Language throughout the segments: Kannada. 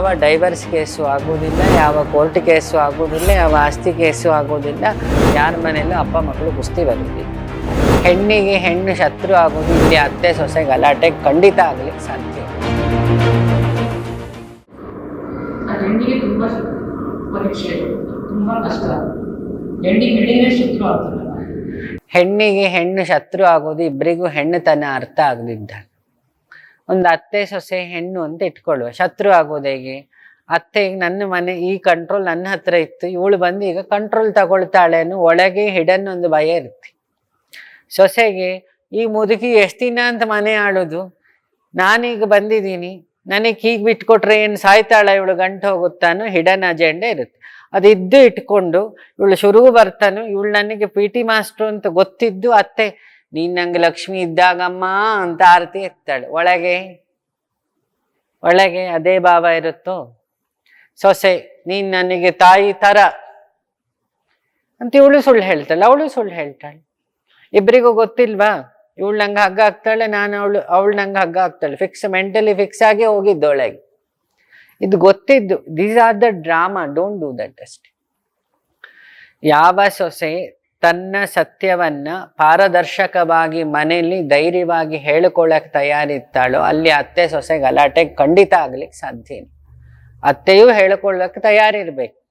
ಯಾವ ಡೈವರ್ಸ್ ಕೇಸು ಆಗೋದಿಲ್ಲ ಯಾವ ಕೋರ್ಟ್ ಕೇಸು ಆಗೋದಿಲ್ಲ ಯಾವ ಆಸ್ತಿ ಕೇಸು ಆಗೋದಿಲ್ಲ ಯಾರ ಮನೆಯಲ್ಲೂ ಅಪ್ಪ ಮಕ್ಕಳು ಕುಸ್ತಿ ಬರುತ್ತೆ ಹೆಣ್ಣಿಗೆ ಹೆಣ್ಣು ಶತ್ರು ಆಗೋದು ಇಲ್ಲಿ ಅತ್ತೆ ಸೊಸೆ ಗಲಾಟೆ ಖಂಡಿತ ಆಗಲಿ ಸಾಧ್ಯ ಹೆಣ್ಣಿಗೆ ತುಂಬ ಪರೀಕ್ಷೆ ತುಂಬ ಕಷ್ಟ. ಹೆಣ್ಣಿಗೆ ಹೆಣ್ಣಿನೇ ಶತ್ರು ಆಗ್ತದೆ ಹೆಣ್ಣಿಗೆ ಹೆಣ್ಣು ಶತ್ರು ಆಗೋದು ಇಬ್ಬರಿಗೂ ಹೆಣ್ಣುತನ ಅರ್ಥ ಆಗದಿದ್ದಾಗ ಒಂದು ಅತ್ತೆ ಸೊಸೆ ಹೆಣ್ಣು ಅಂತ ಇಟ್ಕೊಳ್ಳುವ. ಶತ್ರು ಆಗೋದು ಹೇಗೆ? ಅತ್ತೆ ಈಗ ನನ್ನ ಮನೆ ಈ ಕಂಟ್ರೋಲ್ ನನ್ನ ಹತ್ರ ಇತ್ತು. ಇವಳು ಬಂದು ಈಗ ಕಂಟ್ರೋಲ್ ತಗೊಳ್ತಾಳೆ ಅನ್ನೋ ಒಳಗೆ ಹಿಡನ್ ಒಂದು ಭಯ ಇರುತ್ತೆ. ಸೊಸೆಗೆ ಈ ಮುದುಕಿ ಎಷ್ಟು ದಿನ ಅಂತ ಮನೆ ಆಳೋದು? ನಾನೀಗ ಬಂದಿದ್ದೀನಿ. ನನಗೆ ಹೀಗೆ ಬಿಟ್ಕೊಟ್ರೆ ಏನು ಸಾಯ್ತಾಳೆ ಇವಳು ಗಂಟು ಹೋಗುತ್ತಾನೋ ಹಿಡನ್ ಅಜೆಂಡೆ ಇರುತ್ತೆ. ಅದಿದ್ದು ಇಟ್ಕೊಂಡು ಇವಳು ಶುರು ಬರ್ತಾನು. ಇವಳು ನನಗೆ ಪಿ ಟಿ ಮಾಸ್ಟ್ರು ಅಂತ ಗೊತ್ತಿದ್ದು ಅತ್ತೆ ನೀನ್ ನಂಗೆ ಲಕ್ಷ್ಮಿ ಇದ್ದಾಗಮ್ಮ ಅಂತ ಆರತಿ ಎತ್ತಾಳೆ ಒಳಗೆ? ಒಳಗೆ ಅದೇ ಭಾವ ಇರುತ್ತೋ? ಸೊಸೆ, ನೀನ್ ನನಗೆ ತಾಯಿ ತರ. ಅಂತ ಇವಳು ಸುಳ್ಳು ಹೇಳ್ತಾಳೆ, ಅವಳು ಸುಳ್ಳು ಹೇಳ್ತಾಳೆ. ಇಬ್ಬರಿಗೂ ಗೊತ್ತಿಲ್ವಾ? ಇವಳು ನಂಗೆ ಹಗ್ಗ ಹಾಕ್ತಾಳೆ, ನಾನು ಅವಳು ಅವಳು ನಂಗೆ ಹಗ್ಗ ಹಾಕ್ತಾಳೆ. ಫಿಕ್ಸ್ ಮೆಂಟಲಿ ಫಿಕ್ಸ್ ಆಗಿ ಹೋಗಿದ್ದು ಒಳಗೆ ಇದು ಗೊತ್ತಿದ್ದು these are the drama don't do that ಅಷ್ಟೇ. ಯಾವ ಸೊಸೆ ತನ್ನ ಸತ್ಯವನ್ನ ಪಾರದರ್ಶಕವಾಗಿ ಮನೆಯಲ್ಲಿ ಧೈರ್ಯವಾಗಿ ಹೇಳಿಕೊಳ್ಳಕ್ ತಯಾರಿತ್ತಾಳೋ ಅಲ್ಲಿ ಅತ್ತೆ ಸೊಸೆ ಗಲಾಟೆ ಖಂಡಿತ ಆಗ್ಲಿಕ್ಕೆ ಸಾಧ್ಯ ಅತ್ತೆಯೂ ಹೇಳಿಕೊಳ್ಳಕ್ಕೆ ತಯಾರಿರ್ಬೇಕು.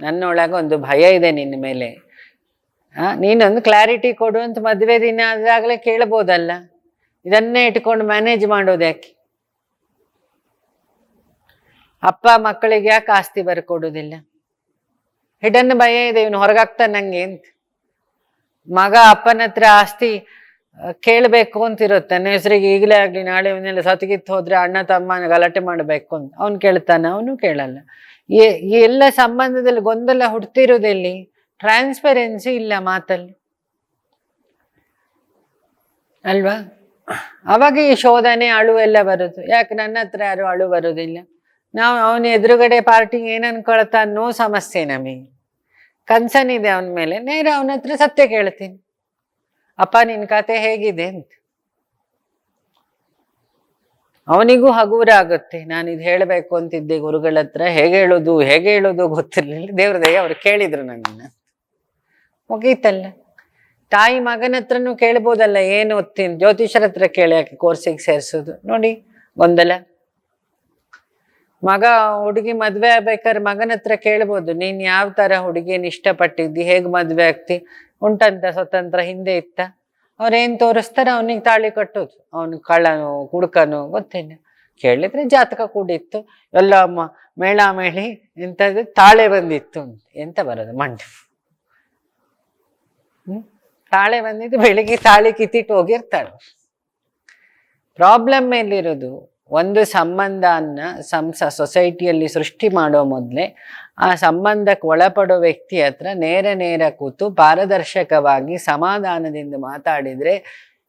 ನನ್ನೊಳಗೆ ಒಂದು ಭಯ ಇದೆ ನಿನ್ನ ಮೇಲೆ. ಆ, ನೀನೊಂದು ಕ್ಲಾರಿಟಿ ಕೊಡು ಅಂತ ಮದುವೆ ದಿನ ಆದಾಗಲೇ ಕೇಳ್ಬೋದಲ್ಲ? ಇದನ್ನೇ ಇಟ್ಕೊಂಡು ಮ್ಯಾನೇಜ್ ಮಾಡೋದು ಯಾಕೆ? ಅಪ್ಪ ಮಕ್ಕಳಿಗೆ ಯಾಕೆ ಆಸ್ತಿ ಬರ್ಕೊಡೋದಿಲ್ಲ? ಹಿಡನ್ ಭಯ ಇದೆ, ಇವನು ಹೊರಗಾಗ್ತಾನೆ ನಂಗೆ ಅಂತ. ಮಗ ಅಪ್ಪನ ಹತ್ರ ಆಸ್ತಿ ಕೇಳಬೇಕು ಅಂತಿರುತ್ತೆ. ನನ್ನ ಹೆಸರಿಗೆ ಈಗಲೇ ಆಗ್ಲಿ, ನಾಳೆ ಇವನ್ನೆಲ್ಲ ಸತಿಗಿತ್ತು ಹೋದ್ರೆ ಅಣ್ಣ ತಮ್ಮನ ಗಲಾಟೆ ಮಾಡಬೇಕು ಅಂತ. ಅವ್ನು ಕೇಳ್ತಾನೆ, ಅವನು ಕೇಳಲ್ಲ. ಎಲ್ಲ ಸಂಬಂಧದಲ್ಲಿ ಗೊಂದಲ ಹುಡ್ತಿರೋದೆಲ್ಲಿ? ಟ್ರಾನ್ಸ್ಪರೆನ್ಸಿ ಇಲ್ಲ ಮಾತಲ್ಲಿ. ಅಲ್ವಾ? ಅವಾಗ ಈ ಶೋಧನೆ ಅಳು ಎಲ್ಲ ಬರುದು. ಯಾಕೆ ನನ್ನ ಹತ್ರ ಯಾರು ಅಳು ಬರುದಿಲ್ಲ? ನಾವು, ಅವನ ಎದುರುಗಡೆ ಪಾರ್ಟಿ ಏನ್ ಅನ್ನೋ ಸಮಸ್ಯೆ ನಮಗೆ. ಕನ್ಸನ್ ಇದೆ ಅವನ ಮೇಲೆ. ನೇರ ಅವನ ಹತ್ರ ಸತ್ಯ ಕೇಳ್ತೀನಿ. ಅಪ್ಪ, ನಿನ್ ಕತೆ ಹೇಗಿದೆ ಅಂತ. ಅವನಿಗೂ ಹಗುರ ಆಗುತ್ತೆ. ನಾನು ಇದು ಹೇಳಬೇಕು ಅಂತಿದ್ದೆ ಗುರುಗಳ ಹತ್ರ. ಹೇಗೆ ಹೇಳೋದು ಹೇಗೆ ಹೇಳೋದು ಗೊತ್ತಿರ್ಲಿಲ್ಲ. ದೇವ್ರ ದಯ ಅವ್ರು ಕೇಳಿದ್ರು ನನ್ನನ್ನು. ಮುಗೀತಲ್ಲ. ತಾಯಿ ಮಗನ ಹತ್ರನೂ ಕೇಳ್ಬೋದಲ್ಲ, ಏನು ಓದ್ತೀನಿ? ಜ್ಯೋತಿಷರ ಹತ್ರ ಕೇಳಿ, ಯಾಕೆ ಕೋರ್ಸಿಗೆ ಸೇರಿಸೋದು? ನೋಡಿ, ಗೊಂದಲ. ಮಗ ಹುಡುಗಿ ಮದ್ವೆ ಆಗ್ಬೇಕಾದ್ರೆ ಮಗನ ಹತ್ರ ಕೇಳ್ಬೋದು, ನೀನ್ ಯಾವ ತರ ಹುಡುಗಿನ ಇಷ್ಟಪಟ್ಟಿದ್ದಿ, ಹೇಗ್ ಮದ್ವೆ ಆಗ್ತಿ, ಉಂಟಂತ ಸ್ವತಂತ್ರ ಹಿಂದೆ ಇತ್ತ. ಅವ್ರೇನ್ ತೋರಿಸ್ತಾರೆ, ಅವನಿಗೆ ತಾಳಿ ಕಟ್ಟೋದು, ಅವನು ಕಳ್ಳನು ಕುಡುಕನು ಗೊತ್ತಿಲ್ಲ. ಕೇಳಿದ್ರೆ ಜಾತಕ ಕೂಡಿತ್ತು, ಎಲ್ಲ ಮೇಳ ಮೇಳಿ ಎಂಥದ್ದು ತಾಳೆ ಬಂದಿತ್ತು ಎಂತ ಬರೋದು ಮಂಡ್ ತಾಳೆ ಬಂದಿದ್ದು ಬೆಳಿಗ್ಗೆ ತಾಳಿ ಕಿತ್ತಿಟ್ಟು ಹೋಗಿರ್ತಾಳೆ. ಪ್ರಾಬ್ಲಮ್ ಎಲ್ಲಿರೋದು ಒಂದು ಸಂಬಂಧನ ಸಂಸ ಸೊಸೈಟಿಯಲ್ಲಿ ಸೃಷ್ಟಿ ಮಾಡೋ ಮೊದಲೇ ಆ ಸಂಬಂಧಕ್ಕೆ ಒಳಪಡೋ ವ್ಯಕ್ತಿ ಹತ್ರ ನೇರ ನೇರ ಕೂತು ಪಾರದರ್ಶಕವಾಗಿ ಸಮಾಧಾನದಿಂದ ಮಾತಾಡಿದರೆ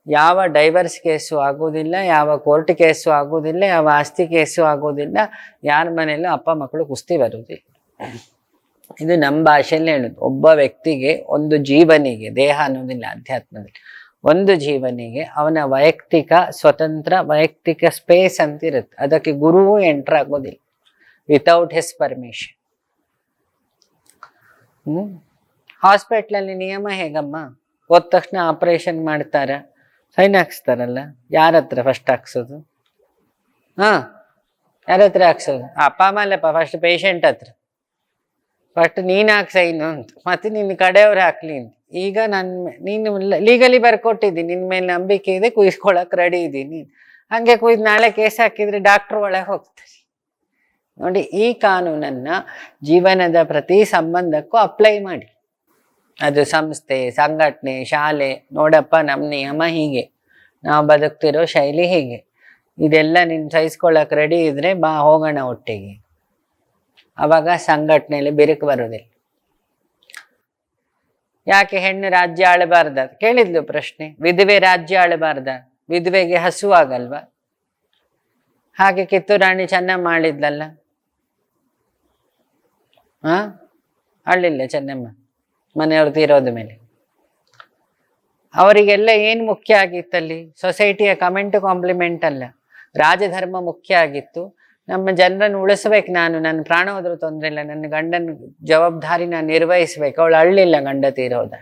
ಯಾವ ಡೈವರ್ಸ್ ಕೇಸು ಆಗೋದಿಲ್ಲ ಯಾವ ಕೋರ್ಟ್ ಕೇಸು ಆಗೋದಿಲ್ಲ ಯಾವ ಆಸ್ತಿ ಕೇಸು ಆಗೋದಿಲ್ಲ ಯಾರ ಮನೆಯಲ್ಲೂ ಅಪ್ಪ ಮಕ್ಕಳು ಕುಸ್ತಿ ಬರುವುದಿಲ್ಲ. ಇದು ನಮ್ಮ ಭಾಷೆಯಲ್ಲಿ ಹೇಳೋದು. ಒಬ್ಬ ವ್ಯಕ್ತಿಗೆ ಒಂದು ಜೀವನಿಗೆ, ದೇಹ ಅನ್ನೋದಿಲ್ಲ, ಅಧ್ಯಾತ್ಮದಲ್ಲಿ. ಒಂದು ಜೀವನಿಗೆ ಅವನ ವೈಯಕ್ತಿಕ ಸ್ವತಂತ್ರ ವೈಯಕ್ತಿಕ ಸ್ಪೇಸ್ ಅಂತ ಇರುತ್ತೆ ಅದಕ್ಕೆ ಗುರುವು ಎಂಟರ್ ಆಗೋದಿಲ್ಲ. Without his permission hmm? ಹಾಸ್ಪಿಟ್ಲಲ್ಲಿ ನಿಯಮ ಹೇಗಮ್ಮ? ಹೋದ ತಕ್ಷಣ ಆಪರೇಷನ್ ಮಾಡ್ತಾರ? ಸೈನ್ ಹಾಕ್ಸ್ತಾರಲ್ಲ? ಯಾರ ಹತ್ರ ಫಸ್ಟ್ ಹಾಕ್ಸೋದು? ಹಾ? ಯಾರ ಹತ್ರ ಹಾಕ್ಸೋದು? ಅಪ್ಪ, ಅಮ್ಮ ಅಲ್ಲಪ್ಪ ಫಸ್ಟ್ ಪೇಷಂಟ್ ಹತ್ರ. ಫಸ್ಟ್ ನೀನು ಹಾಕಿ ಸೈನು ಅಂತ. ಮತ್ತೆ ನಿನ್ನ ಕಡೆಯವ್ರು ಹಾಕ್ಲಿ ಅಂತ. ಈಗ ನನ್ನ ನೀನು ಲೀಗಲಿ ಬರ್ಕೊಟ್ಟಿದ್ದೀನಿ ನಿನ್ನ ಮೇಲೆ ನಂಬಿಕೆ ಇದೆ, ಕುಯ್ಸ್ಕೊಳಕ್ ರೆಡಿ ಇದ್ದೀನಿ ಹಂಗೆ ಕುಯ್ದು ನಾಳೆ ಕೇಸ್ ಹಾಕಿದ್ರೆ ಡಾಕ್ಟ್ರ್ ಒಳಗೆ ಹೋಗ್ತಾರೆ. ನೋಡಿ, ಈ ಕಾನೂನನ್ನ ಜೀವನದ ಪ್ರತಿ ಸಂಬಂಧಕ್ಕೂ ಅಪ್ಲೈ ಮಾಡಿ. ಅದು ಸಂಸ್ಥೆ, ಸಂಘಟನೆ, ಶಾಲೆ, ನೋಡಪ್ಪ, ನಮ್ಮ ನಿಯಮ ಹೀಗೆ. ನಾವು ಬದುಕ್ತಿರೋ ಶೈಲಿ ಹೀಗೆ. ಇದೆಲ್ಲ ನೀನು ಸಹಿಸ್ಕೊಳಕ್ ರೆಡಿ ಇದ್ರೆ ಬಾ, ಹೋಗೋಣ ಒಟ್ಟಿಗೆ. ಅವಾಗ ಸಂಘಟನೆಯಲ್ಲಿ ಬಿರುಕು ಬರುವುದಿಲ್ಲ. ಯಾಕೆ ಹೆಣ್ಣು ರಾಜ್ಯ ಆಳಬಾರ್ದ? ಕೇಳಿದ್ಲು ಪ್ರಶ್ನೆ. ವಿಧವೆ ರಾಜ್ಯ ಆಳಬಾರ್ದ? ವಿಧವೆಗೆ ಹಸುವಾಗಲ್ವಾ? ಹಾಗೆ ಕಿತ್ತೂರಾಣಿ ಚೆನ್ನಮ್ಮ ಮಾಡಿದ್ಲಲ್ಲ ಹಾ ಅಳ್ಳಿಲ್ಲ ಚೆನ್ನಮ್ಮ. ಮನೆಯವ್ರದ್ದು ಇರೋದ ಮೇಲೆ. ಅವರಿಗೆಲ್ಲ ಏನು ಮುಖ್ಯ ಆಗಿತ್ತಲ್ಲಿ? ಸೊಸೈಟಿಯ ಕಮೆಂಟ್ ಕಾಂಪ್ಲಿಮೆಂಟ್ ಅಲ್ಲ. ರಾಜಧರ್ಮ ಮುಖ್ಯ ಆಗಿತ್ತು. ನಮ್ಮ ಜನರನ್ನು ಉಳಿಸ್ಬೇಕು ನಾನು. ನನ್ನ ಪ್ರಾಣ ಹೋದ್ರೂ ತೊಂದರೆ ಇಲ್ಲ. ನನ್ನ ಗಂಡನ ಜವಾಬ್ದಾರಿ ನಾನು ನಿರ್ವಹಿಸ್ಬೇಕು. ಅವಳು ಅಳ್ಳಿಲ್ಲ ಗಂಡ ತೀರೋದ.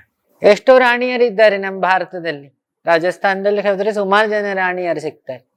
ಎಷ್ಟೋ ರಾಣಿಯರಿದ್ದಾರೆ ನಮ್ಮ ಭಾರತದಲ್ಲಿ. ರಾಜಸ್ಥಾನದಲ್ಲಿ ಹೋದ್ರೆ ಸುಮಾರು ಜನ ರಾಣಿಯರು ಸಿಗ್ತಾರೆ.